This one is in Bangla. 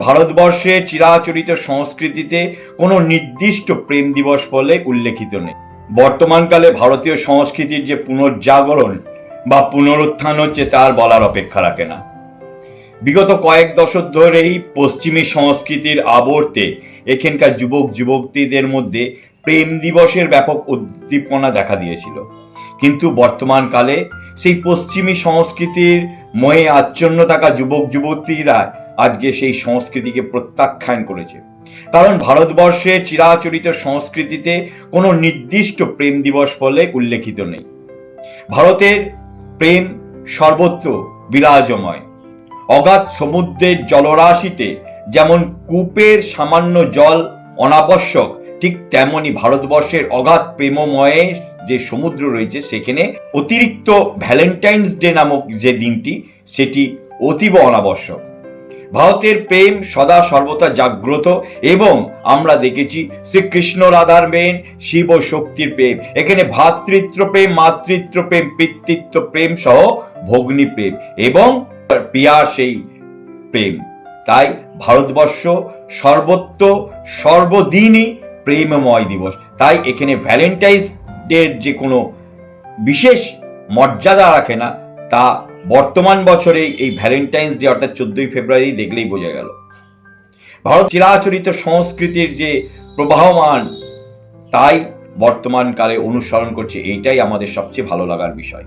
ভারতবর্ষে চিরাচরিত সংস্কৃতিতে কোনো নির্দিষ্ট প্রেম দিবস বলে উল্লেখিত নেই। বর্তমানকালে ভারতীয় সংস্কৃতির যে পুনর্জাগরণ বা পুনরুত্থান হচ্ছে তার বলার অপেক্ষা রাখে না। বিগত কয়েক দশক ধরেই পশ্চিমী সংস্কৃতির আবর্তে এখানকার যুবক যুবতীদের মধ্যে প্রেম দিবসের ব্যাপক উদ্দীপনা দেখা দিয়েছিল। কিন্তু বর্তমানকালে সেই পশ্চিমী সংস্কৃতির ময়ে আচ্ছন্ন থাকা যুবক যুবতীরা আজকে সেই সংস্কৃতিকে প্রত্যাখ্যান করেছে। কারণ ভারতবর্ষে চিরাচরিত সংস্কৃতিতে কোনো নির্দিষ্ট প্রেম দিবস বলে উল্লেখিত নেই। ভারতের প্রেম সর্বত্র বিরাজময়। অগাধ সমুদ্রের জলরাশিতে যেমন কূপের সামান্য জল অনাবশ্যক, ঠিক তেমনি ভারতবর্ষের অগাধ প্রেমময়ে যে সমুদ্র রয়েছে সেখানে অতিরিক্ত ভ্যালেন্টাইন্স ডে নামক যে দিনটি, সেটি অতীব অনাবশ্যক। ভারতের প্রেম সদা সর্বদা জাগ্রত এবং আমরা দেখেছি শ্রীকৃষ্ণ রাধার মেন শিব শক্তির প্রেম। এখানে ভ্রাতৃত্ব প্রেম, মাতৃত্ব প্রেম, পিতৃত্ব প্রেম সহ ভগ্নী প্রেম এবং প্রিয়া সেই প্রেম। তাই ভারতবর্ষ সর্বত্র সর্বদিনই প্রেমময় দিবস। তাই এখানে ভ্যালেন্টাইন্স ডের যে কোনো বিশেষ মর্যাদা রাখে না, তা বর্তমান বছরে এই ভ্যালেন্টাইন্স ডে, অর্থাৎ চোদ্দই ফেব্রুয়ারি দেখলেই বোঝা গেল। ভারত চিরাচরিত সংস্কৃতির যে প্রবাহমান, তাই বর্তমানকালে অনুসরণ করছে, এইটাই আমাদের সবচেয়ে ভালো লাগার বিষয়।